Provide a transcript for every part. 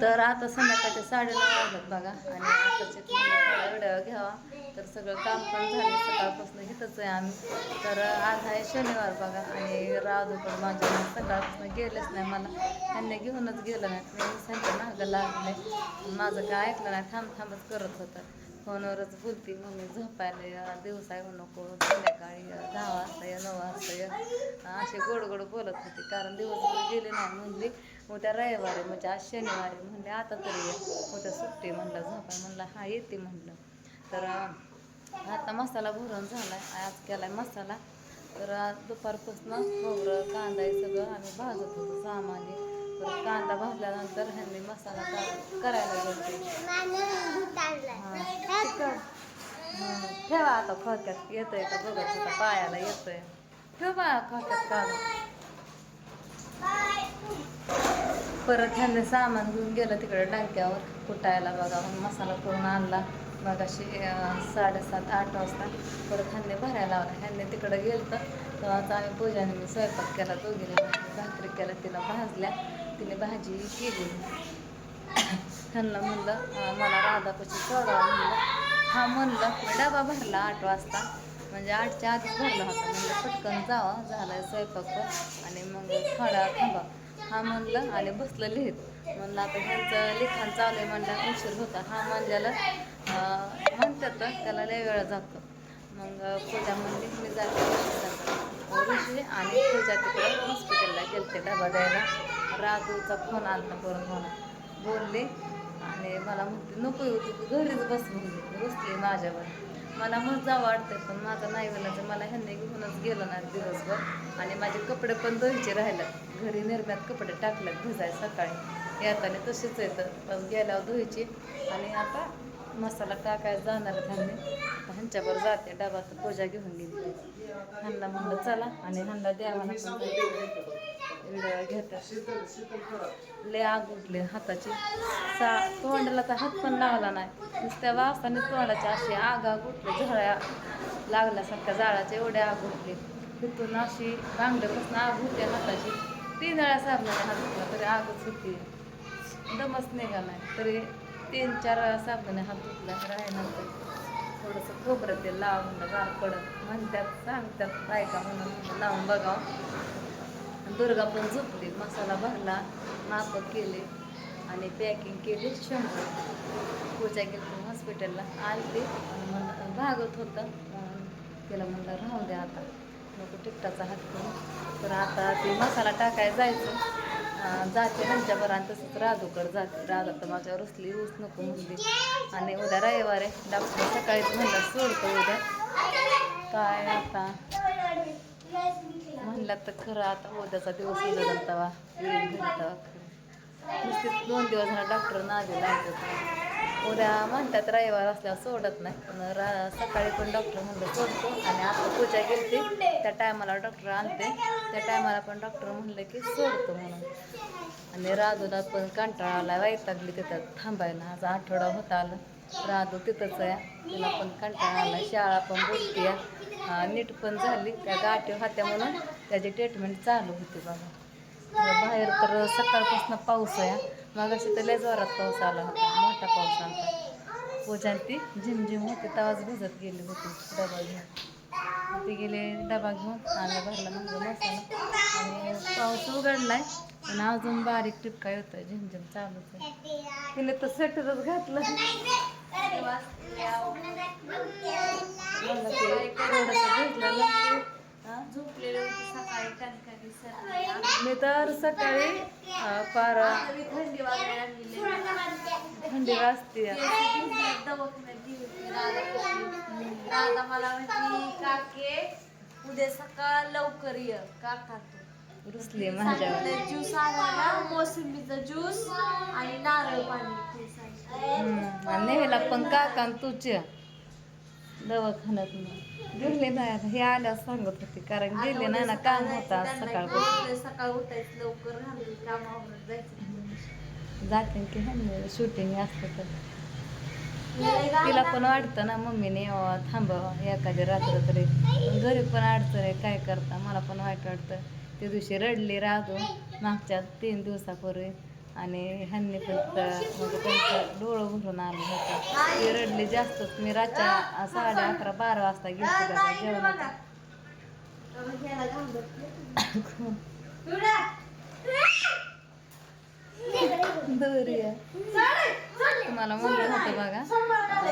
तर आता संध्याकाळच्या साडेनऊ वाजत बघा. आणि आताचे व्हिडिओ घ्यावा. तर सगळं काम पण झालं. सकाळपासून इथंच आहे आम्ही. तर आज आहे शनिवार बघा. आणि राधूकडं माझ्या सकाळपासून गेलेच नाही. मला त्यांनी घेऊनच गेलं नाही. मी सांगितलं नागं लागले. माझं काय ऐकलं नाही. थांब थांबच करत होतं. फोनवरच बोलती मम्मी झोपायला या, दिवसा येऊ नको. संध्याकाळी या, दहा वाजता या नऊ वाजता या. असे गोड गोड बोलत होते. कारण दिवसभर गेले नाही म्हणली. उद्या रविवारी म्हणजे आज शनिवारी म्हणले आता तरी ये. उद्या सुट्टी म्हणलं झोपाय म्हणलं हा येते म्हणलं. तर आता मसाला भरून झाला आज केलाय मसाला. तर आज दुपारपासून खोबरं कांदा हे सगळं आम्ही भाजत होतो सामान्य. तर कांदा भाजल्यानंतर ह्यांनी मसाला करायला गेलो ठेवा आता खोक्यात येतोय का बघत होता पायाला येतोय. ठेवा बा खोक्यात कांदा. परत ह्यांनी सामान घेऊन गेलं तिकडे टाक्यावर कुटायला बघा मसाला करून आणला. मग अशी साडेसात आठ वाजता परत ह्यांनी भरायला लावला. ह्यांनी तिकडं गेलं तर आम्ही पूजाने मी स्वयंपाक केला दोघीने भाकरी केला तिला भाजल्या. तिने भाजी केली. ह्यांना म्हणलं मला राधापाशी सोडा म्हणलं. हा म्हणलं मी डबा भरला आठ वाजता. म्हणजे आठच्या आधीच भरला होता. म्हणजे पटकन जावा झालाय स्वयंपाक. आणि मग थोडा थांबा. हा म्हणलं आणि बसलं लिहित म्हणलं आता ह्यांचं लिखाण चालू आहे म्हणलं उशीर होता. हा म्हणल्याला म्हणतात त्याला लय वेळ जातो. मग पूजा म्हणली मी जाते. ऋषी आणि पूजा तिकडे हॉस्पिटलला गेलते डबा द्यायला. राजूचा फोन आला करून मला बोलले आणि मला म्हणते नको येऊ हो, तू घरीच बस म्हणली बसली माझ्यावर. मला मजा वाटते पण माझा नाही तर मला ह्यांनी घेऊनच गेलं ना दिवसभर. आणि माझे कपडे पण धुवायचे राहिलं घरी निर्म्यात कपडे टाकलेत भिजाय सकाळी. येताना तसेच येतं पण गेल्यावर धुवायची. आणि आता मसाला टाकायला जाणार आहेत ह्यांनी. ह्यांच्यावर जाते. डबात पूजा घेऊन गेली. ह्यांना म्हणलं चला. आणि ह्यांना द्यावा व्हिडिओ घेतात. लय आग उठले हाताची. सा तोंडाला तर हात पण लागला नाही. नुसत्या वासाने तोंडाच्या अशी आग आग उठली झळ्या लागल्यासारख्या जाळाच्या एवढ्या आग उठले तिथून अशी बांगड्यापासून आग होते हाताची. तीन वेळा साबणाने हात धुतला तरी आगच होती. दमच निघा नाही. तरी तीन चार वेळा साबणाने हात धुतला राहिनंतर थोडंसं खोबरं ते लावून गार पडत. म्हणतात सांगतात बायका म्हणून लावून बघावं. दुर्गा पण झोपली. मसाला भरला माप केले आणि पॅकिंग केली शंभर. पूजा गेली हॉस्पिटलला आलते आणि म्हणलं भागत होतं. तिला म्हणलं राहू द्या आता. नको टिकटाचा हात करून तर आता ते मसाला टाकायला जायचं. जाते नंतर आणि तसंच राधूकर जाते. राधा तर माझ्यावर असली ऊस नको म्हणली. आणि उद्या रविवार आहे. डॉक्टर सकाळीच म्हणलं सोडतो उद्या. काय आता? म्हणलं तर खरं आता उद्याचा दिवस उद्या तवा येईल दोन दिवस झाला डॉक्टर नादी लागत उद्या म्हणतात रविवार असल्यावर सोडत नाही पण रा सकाळी पण डॉक्टर म्हणलं सोडतो. आणि आता पूजा गेलती त्या टायमाला डॉक्टर आणते. त्या टायमाला पण डॉक्टर म्हणलं की सोडतो म्हणून. आणि राजूला पण कंटाळा आला वैतागली तिथं थांबायला. आज आठवडा होता आलं. राधू तिथंच आहे. तिला पण कंटाळा आला शाळा पण बोलते नीट पण झाली. त्या गाठी होत्या म्हणून त्याची ट्रीटमेंट चालू होती बघा. बाहेर तर सकाळपासून पाऊस आहे. मग अशी तर लय जोरात पाऊस आला होता. मोठा पाऊस आला पूजान ती झिमझिम होती. तवाच भिजत गेली होती. डबा घेऊन. ती गेले डबा घेऊन आम्ही भरला म्हणजे मसाला. आणि पाऊस उघडलाय. पण अजून बारीक टिपका होतं झिमझिम चालूच आहे. तिने तर सेटरच घातलं. सकाळी मी तर सकाळी अं, पार थंडी वाजायला थंडी वाजते. दवाखान्यात मला म्हणती काके उद्या सकाळ लवकर ये काका तू. रुसली माझ्यावर. ज्यूस आणायला मोसंबीचा ज्यूस आणि नारळ पाणी. ते सांगितलं. हम्म. आणि पण काका आणि तुझ्या दवाखान्यात गेले नाही आता हे आल्यावर सांगत होती कारण गेले आता नाही ना काम सकाळी होता त्यांना सकाळपासून उद्या सकाळ उठायचं लवकर कामावर जायचं. जाते की शूटिंग असतं तर. तिला पण वाटतं ना मम्मीने यावं थांबावं एखादी रात्र तरी. पण घरी पण अडचण आहे काय करता मला पण वाईट वाटतं. त्या दिवशी रडली राहतो मागच्या तीन दिवसापूर्वी. आणि ह्यांनी पण म्हणजे त्यांचं डोळं भरून आलं होतं. ते रडली जास्तच. मी रातच्या साडे अकरा बारा वाजता गेली जेवण जेवणाचा दोरिया तुम्हाला म्हणलं होतं बघा.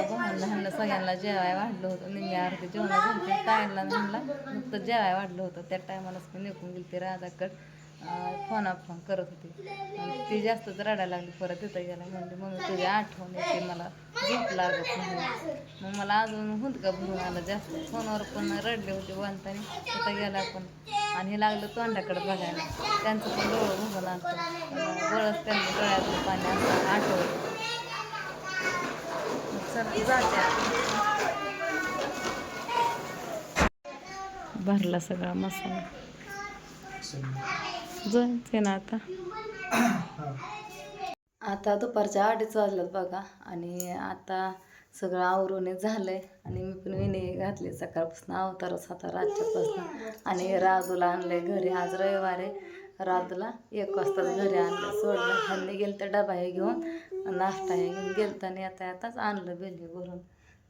भावांना ह्यांना सगळ्यांना जेवाय वाढलं होतं. म्हणजे निम्मी आरती जेवणा झाली ताईंना म्हणला नुकतं जेवाय वाढलं होतं. त्या टायमालाच मी निघून गेली ते राधाकड. फोन फोन करत होती. आणि ती जास्तच रडायला लागली. परत तिथं गेला. म्हणजे मग तुझी आठवण येते. मला झोप लागत नाही. मग मला अजून हुंदका भरून आलं जास्त. फोनवर पण रडले होते वंताने. तिथं गेला पण. आणि हे लागलं तोंडाकडे बघायला. त्यांचं पण डोळं भरून आणतं बळच त्यांनी डोळ्यातलं पाणी असं आठवलं. जाते. भरला सगळा मसाला जायचे ना आता आता दुपारच्या अडीच वाजल्यात बघा आणि आता सगळं आवरून झालंय. आणि मी पण विणे घातली सकाळपासून. अवतारच होता रातच्यापासून. आणि राजूला आणलंय घरी. आज रविवार आहे. राजूला एक वाजताच घरी आणलं सोडलं. हल्ली गेलं तर डबा हे घेऊन. नाश्ता हे घेऊन गेलं आणि आता आताच आणलं बेली भरून.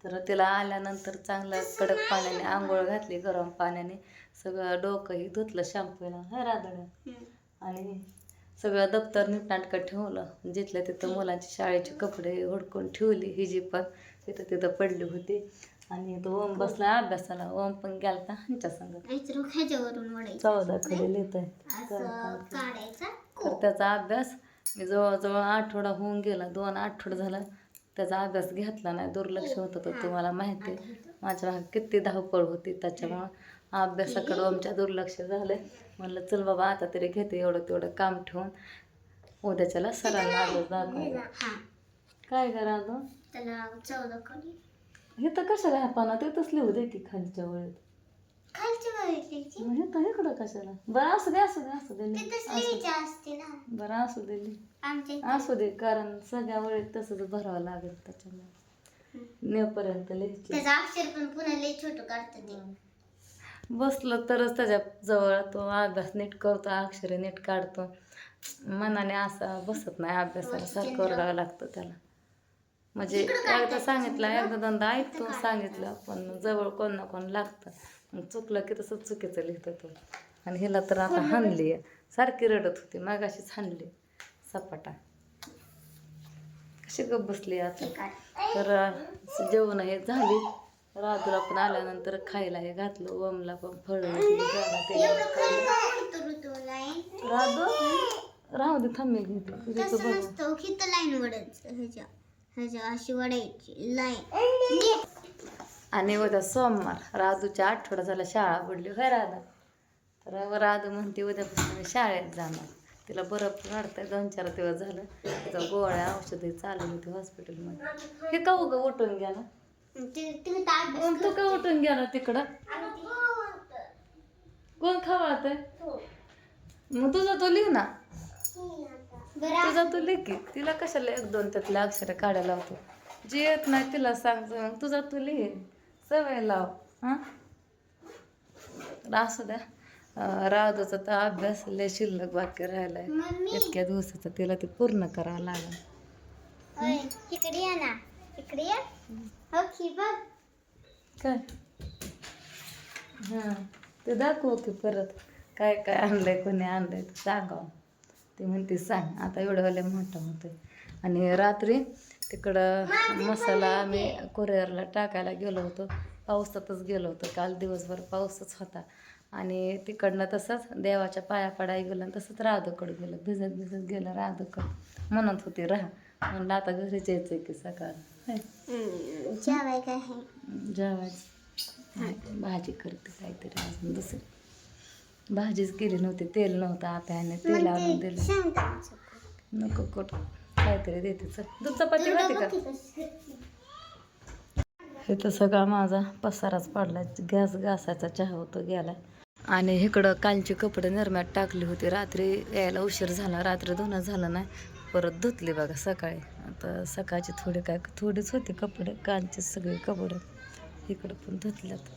तर तिला आल्यानंतर चांगलं कडक पाण्याने आंघोळ घातली. गरम पाण्याने सगळं डोकंही धुतलं शॅम्पूला. हा राधड्या आणि सगळं दप्तर नीटनाटकं ठेवलं. जिथल्या तिथं मुलांची शाळेचे कपडे हुडकून ठेवली. हिजी पण तिथं तिथं पडली होती. आणि तो ओम बसला अभ्यासाला. ओम पण गेलता ह्यांच्या संग ह्याच्यावरून चौदा कडे लिहित असं काढायचा तर त्याचा अभ्यास मी जवळजवळ आठवडा होऊन गेला. दोन आठवडा झाला. त्याचा अभ्यास घेतला नाही. दुर्लक्ष होत होतं तुम्हाला माहिती आहे. माझ्या मागे किती धावपळ होती. त्याच्यामुळं अभ्यासाकडं आमच्या दुर्लक्ष झालं म्हणलं चल बाबा आता तरी घेते एवढं तेवढं काम ठेवून. उद्याच्याला सरांना अभ्यास दाखवायला हा. काय करा तो त्याला चौदा कडी हे तर कशाला ह्या पाना तिथंच लिहू दे की खालच्या वळीत. खालची बघितली मग हे तर इकडं कशाला? बरं असू दे असू दे असू दे लिह. तिथंच असू दे. लिहायची असते ना. बरं असू दे लिह. आमच्या असू दे कारण सगळ्या वेळेत तसंच भरावं लागेल त्याच्यामुळे. नेपर्यंत लिहायची. त्याचं अक्षर पण पुन्हा लई छोटं काढतं ते. बसलं तरच त्याच्याजवळ तो अभ्यास नीट करतो अक्षरे नीट काढतो. मनाने असा बसत नाही अभ्यासाला सारखं ओरडावं लागतं त्याला. म्हणजे एकदा सांगितलं एकदा दोनदा ऐकतो सांगितलं पण जवळ कोण ना कोण लागतं. मग चुकलं की तसं चुकीचं लिहितो तो. आणि हिला तर आता हाणली. आहे सारखी रडत होती मागाशीच हाणली. सपाटा. कशी गप बसली आता तर जेवण हे झाली. राजूला पण आल्यानंतर खायला हे घातलं ओमला पण फळ राजू? राहू दे थांब घेते अशी वडायची लाईन आणि उद्या सोमवार राजूच्या आठवडा झाला शाळा बुडली होय राधा? तर राधू म्हणते उद्यापासून मी शाळेत जाणार. तिला बरं वाटतंय दोन चार दिवस झालं. तिथं गोळ्या औषधे चालू होती हॉस्पिटलमध्ये हे का उगं उठून गेला? ओम तू का उठून गेला तिकडं? कोण खावात मग तुझा तो लिह ना. तुझा तू लिह की. तिला कशाला एक दोन त्यातले अक्षर काढायला लावतो? जे येत नाही तिला सांगतो मग तुझा तू लिह सवय लाव. हां? असू द्या. अं, राधूचा तर अभ्यास लय शिल्लक वाक्य राहिलाय. इतक्या दिवसाचा तिला ते पूर्ण करावं लागेल. इकडे या ना. इकडे या. हो की बघ. काय? हां. ते दाखव की परत. काय काय आणलंय कोणी आणलंय ते सांगावं. ते म्हणते सांग. आता एवढं वेळेला मोठं होतंय. आणि रात्री तिकडं मसाला आम्ही कुरिअरला टाकायला गेलो होतो. पावसातच गेलो होतो. काल दिवसभर पाऊसच होता. आणि तिकडनं तसंच देवाच्या पाया पडाय गेलं आणि तसंच राधूकडं गेलं. भिजत भिजत गेलं राधूकडं. म्हणत होती राहा. म्हणलं आता घरीच यायचं की सकाळ. जेवायचं. भाजी करते काहीतरी अजून दुसरी. भाजीच केली नव्हती तेल नव्हतं आता ह्याने तेल आणून दिलं. नको कट काहीतरी देते चल. दूध चपाती होती का? हे तर सगळा माझा पसाराच पडला गॅस घासायचा चहा होतो गेलाय. आणि इकडं कालची कपडे नरम्यात टाकली होती रात्री यायला उशीर झाला रात्री धुणं झालं नाही परत धुतली बघा सकाळी. आता सकाळची थोडी काय थोडीच होती कपडे कालचे सगळे कपडे. इकडं पण धुतल्यात.